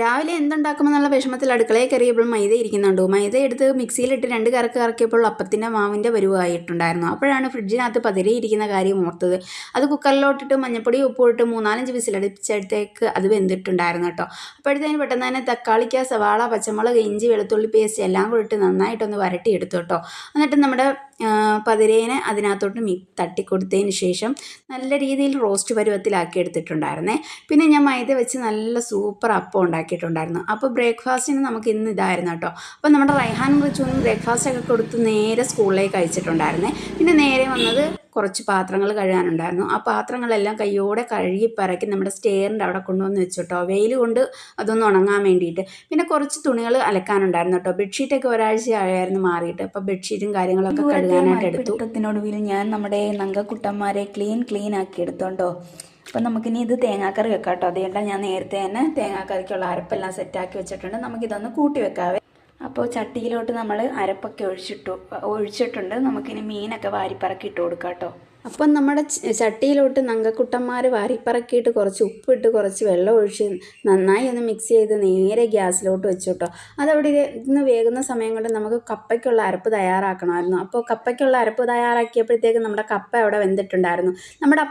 രാവിലെ എന്തുണ്ടാക്കുമെന്നുള്ള വിഷമത്തിൽ അടുക്കളയിൽ കയറിയപ്പോൾ മൈദ ഇരിക്കുന്നുണ്ടോ. മൈദ എടുത്ത് മിക്സിയിലിട്ട് രണ്ട് കറക്ക് കറക്കിയപ്പോൾ അപ്പത്തിന്റെ മാവിന്റെ വരുവായിട്ടുണ്ടായിരുന്നു. അപ്പോഴാണ് ഫ്രിഡ്ജിനകത്ത് പതിരെ ഇരിക്കുന്ന കാര്യം ഓർത്തത്. അത് കുക്കറിലോട്ടിട്ട് മഞ്ഞപ്പൊടി ഉപ്പിട്ട് മൂന്നാലഞ്ച് വിസിലടിച്ചടുത്തേക്ക് അത് വെന്തിട്ടുണ്ടായിരുന്നു കേട്ടോ. അപ്പോഴത്തേന് പെട്ടെന്ന് തന്നെ തക്കാളിക്ക സവാള പച്ചമുളക് ഇഞ്ചി വെളുത്തുള്ളി പേസ്റ്റ് എല്ലാം കൂടി ഇട്ട് നന്നായിട്ടൊന്ന് വരട്ടിയെടുത്തു കേട്ടോ. എന്നിട്ട് നമ്മുടെ പതിരേനെ അതിനകത്തോട്ട് മി തട്ടിക്കൊടുത്തതിന് ശേഷം നല്ല രീതിയിൽ റോസ്റ്റ് പരുവത്തിലാക്കി എടുത്തിട്ടുണ്ടായിരുന്നേ പിന്നെ ഞാൻ മൈദ വെച്ച് നല്ല സൂപ്പർ അപ്പം ഉണ്ടാക്കിയിട്ടുണ്ടായിരുന്നു. അപ്പോൾ ബ്രേക്ക്ഫാസ്റ്റിന് നമുക്ക് ഇന്ന് ഇതായിരുന്നു കേട്ടോ. അപ്പോൾ നമ്മുടെ റൈഹാൻ റിച്ചുവിനും ബ്രേക്ക്ഫാസ്റ്റ് ഒക്കെ കൊടുത്ത് നേരെ സ്കൂളിലേക്ക് അയച്ചിട്ടുണ്ടായിരുന്നേ. പിന്നെ നേരെ വന്നത് കുറച്ച് പാത്രങ്ങൾ കഴുകാനുണ്ടായിരുന്നു. ആ പാത്രങ്ങളെല്ലാം കയ്യോടെ കഴുകി പറക്കി നമ്മുടെ സ്റ്റെയറിന്റെ അവിടെ കൊണ്ടുവന്ന് വെച്ചിട്ടോ. വെയിൽ കൊണ്ട് അതൊന്ന് ഉണങ്ങാൻ വേണ്ടിയിട്ട്. പിന്നെ കുറച്ച് തുണികൾ അലക്കാനുണ്ടായിരുന്നു കേട്ടോ. ബെഡ്ഷീറ്റൊക്കെ ഒരാഴ്ച ആയായിരുന്നു മാറിയിട്ട്. അപ്പോൾ ബെഡ്ഷീറ്റും കാര്യങ്ങളൊക്കെ കഴുകാനായിട്ട് എടുത്തു. ത്തിനൊടുവിൽ ഞാൻ നമ്മുടെ നങ്കക്കുട്ടന്മാരെ ക്ലീൻ ക്ലീൻ ആക്കി എടുത്തോണ്ടോ അപ്പം നമുക്കിനി ഇത് തേങ്ങാക്കറി വെക്കാം കേട്ടോ. അതുകൊണ്ടാണ് ഞാൻ നേരത്തെ തന്നെ തേങ്ങാക്കറിക്കുള്ള അരപ്പെല്ലാം സെറ്റാക്കി വെച്ചിട്ടുണ്ട്. നമുക്കിതൊന്ന് കൂട്ടി വെക്കാവേ. അപ്പോൾ ചട്ടിയിലോട്ട് നമ്മൾ അരപ്പൊക്കെ ഒഴിച്ചിട്ടു ഒഴിച്ചിട്ടുണ്ട്. നമുക്കിനി മീനൊക്കെ വാരിപ്പറക്കി ഇട്ട് കൊടുക്കാം കേട്ടോ. അപ്പം നമ്മുടെ ചട്ടിയിലോട്ട് നങ്കക്കുട്ടന്മാർ വാരിപ്പറക്കിയിട്ട് കുറച്ച് ഉപ്പിട്ട് കുറച്ച് വെള്ളം ഒഴിച്ച് നന്നായി ഒന്ന് മിക്സ് ചെയ്ത് നേരെ ഗ്യാസിലോട്ട് വെച്ചു കേട്ടോ അതവിടെ ഇന്ന് വേകുന്ന സമയം കൊണ്ട് നമുക്ക് കപ്പയ്ക്കുള്ള അരപ്പ് തയ്യാറാക്കണമായിരുന്നു. അപ്പോൾ കപ്പയ്ക്കുള്ള അരപ്പ് തയ്യാറാക്കിയപ്പോഴത്തേക്ക് നമ്മുടെ കപ്പ അവിടെ വെന്തിട്ടുണ്ടായിരുന്നു. നമ്മുടെ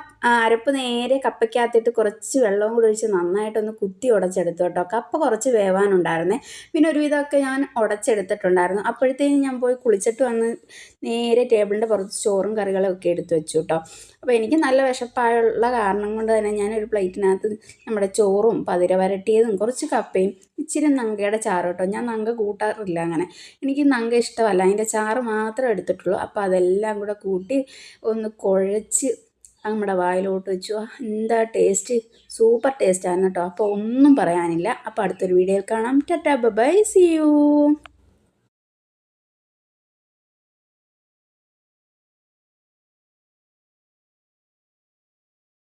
അരപ്പ് നേരെ കപ്പയ്ക്കകത്തിട്ട് കുറച്ച് വെള്ളവും കൂടി ഒഴിച്ച് നന്നായിട്ടൊന്ന് കുത്തി ഉടച്ചെടുത്തു കേട്ടോ കപ്പ കുറച്ച് വേവാനുണ്ടായിരുന്നേ. പിന്നെ ഒരുവിധമൊക്കെ ഞാൻ ഉടച്ചെടുത്തിട്ടുണ്ടായിരുന്നു. അപ്പോഴത്തേക്കും ഞാൻ പോയി കുളിച്ചിട്ട് വന്ന് നേരെ ടേബിളിന്റെ പുറത്ത് ചോറും കറികളും ഒക്കെ എടുത്തു വെച്ചു. കേട്ടോ അപ്പോൾ എനിക്ക് നല്ല വിശപ്പായുള്ള കാരണം കൊണ്ട് തന്നെ ഞാനൊരു പ്ലേറ്റിനകത്ത് നമ്മുടെ ചോറും പതിര വരട്ടിയതും കുറച്ച് കപ്പയും ഇച്ചിരി നങ്കയുടെ ചാറ് കേട്ടോ ഞാൻ നങ്ക കൂട്ടാറില്ല അങ്ങനെ. എനിക്ക് നങ്ക ഇഷ്ടമല്ല. അതിന്റെ ചാറ് മാത്രം എടുത്തിട്ടുള്ളൂ. അപ്പോൾ അതെല്ലാം കൂടെ കൂട്ടി ഒന്ന് കുഴച്ച് നമ്മുടെ വായിലോട്ട് വെച്ചു. എന്താ ടേസ്റ്റ്? സൂപ്പർ ടേസ്റ്റ് ആണ് കേട്ടോ അപ്പോൾ ഒന്നും പറയാനില്ല. അപ്പോൾ അടുത്തൊരു വീഡിയോയിൽ കാണാം. Tata bye see you.